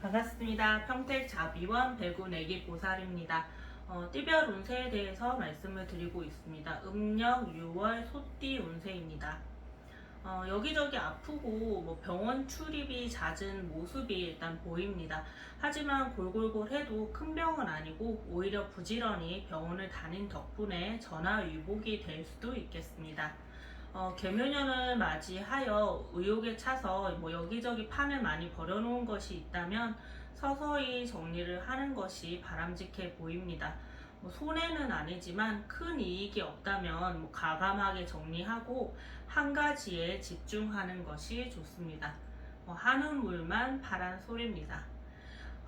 반갑습니다. 평택 자비원 배구 내기 보살입니다. 어, 띠별 운세에 대해서 말씀을 드리고 있습니다. 음력 6월 소띠 운세입니다. 어, 여기저기 아프고 뭐 병원 출입이 잦은 모습이 일단 보입니다. 하지만 골골골 해도 큰 병은 아니고 오히려 부지런히 병원을 다닌 덕분에 전화 위복이 될 수도 있겠습니다. 어, 개묘년을 맞이하여 의욕에 차서 뭐 여기저기 판을 많이 버려놓은 것이 있다면 서서히 정리를 하는 것이 바람직해 보입니다. 뭐 손해는 아니지만 큰 이익이 없다면 뭐 가감하게 정리하고 한 가지에 집중하는 것이 좋습니다. 뭐 하는 물만 파란 소리입니다.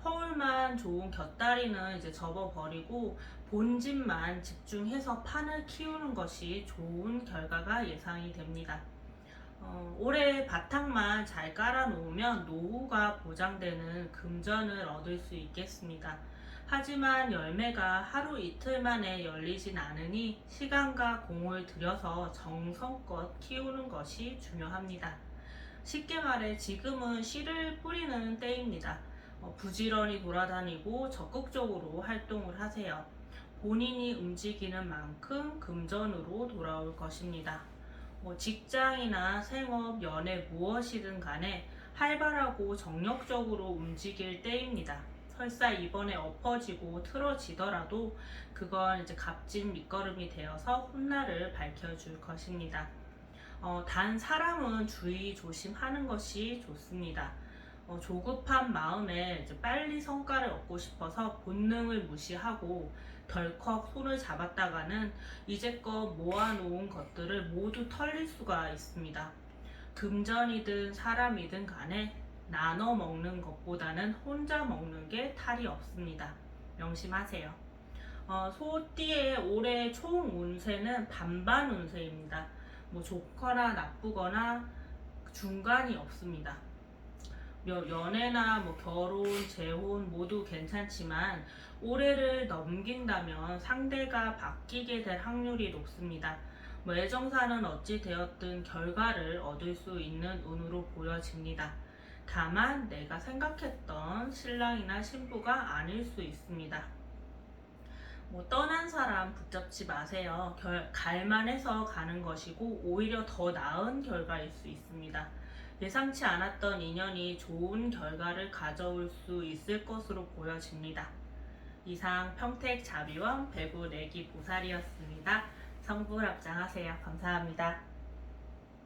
허울만 좋은 곁다리는 이제 접어버리고 본진만 집중해서 판을 키우는 것이 좋은 결과가 예상이 됩니다. 어, 올해 바탕만 잘 깔아놓으면 노후가 보장되는 금전을 얻을 수 있겠습니다. 하지만 열매가 하루 이틀 만에 열리진 않으니 시간과 공을 들여서 정성껏 키우는 것이 중요합니다. 쉽게 말해 지금은 씨를 뿌리는 때입니다. 어, 부지런히 돌아다니고 적극적으로 활동을 하세요. 본인이 움직이는 만큼 금전으로 돌아올 것입니다. 뭐 직장이나 생업, 연애 무엇이든 간에 활발하고 정력적으로 움직일 때입니다. 설사 이번에 엎어지고 틀어지더라도 그건 이제 값진 밑거름이 되어서 훗날을 밝혀줄 것입니다. 어, 단 사람은 주의 조심하는 것이 좋습니다. 어, 조급한 마음에 빨리 성과를 얻고 싶어서 본능을 무시하고 덜컥 손을 잡았다가는 이제껏 모아놓은 것들을 모두 털릴 수가 있습니다. 금전이든 사람이든 간에 나눠 먹는 것보다는 혼자 먹는 게 탈이 없습니다. 명심하세요. 어, 소띠의 올해 총 운세는 반반 운세입니다. 뭐 좋거나 나쁘거나 중간이 없습니다. 여- 연애나 뭐 결혼, 재혼 모두 괜찮지만 올해를 넘긴다면 상대가 바뀌게 될 확률이 높습니다. 뭐 애정사는 어찌 되었든 결과를 얻을 수 있는 운으로 보여집니다. 다만 내가 생각했던 신랑이나 신부가 아닐 수 있습니다. 뭐 떠난 사람 붙잡지 마세요. 결, 갈만 해서 가는 것이고 오히려 더 나은 결과일 수 있습니다. 예상치 않았던 인연이 좋은 결과를 가져올 수 있을 것으로 보여집니다. 이상 평택 자비원 배구 내기 보살이었습니다. 성불 합장하세요. 감사합니다.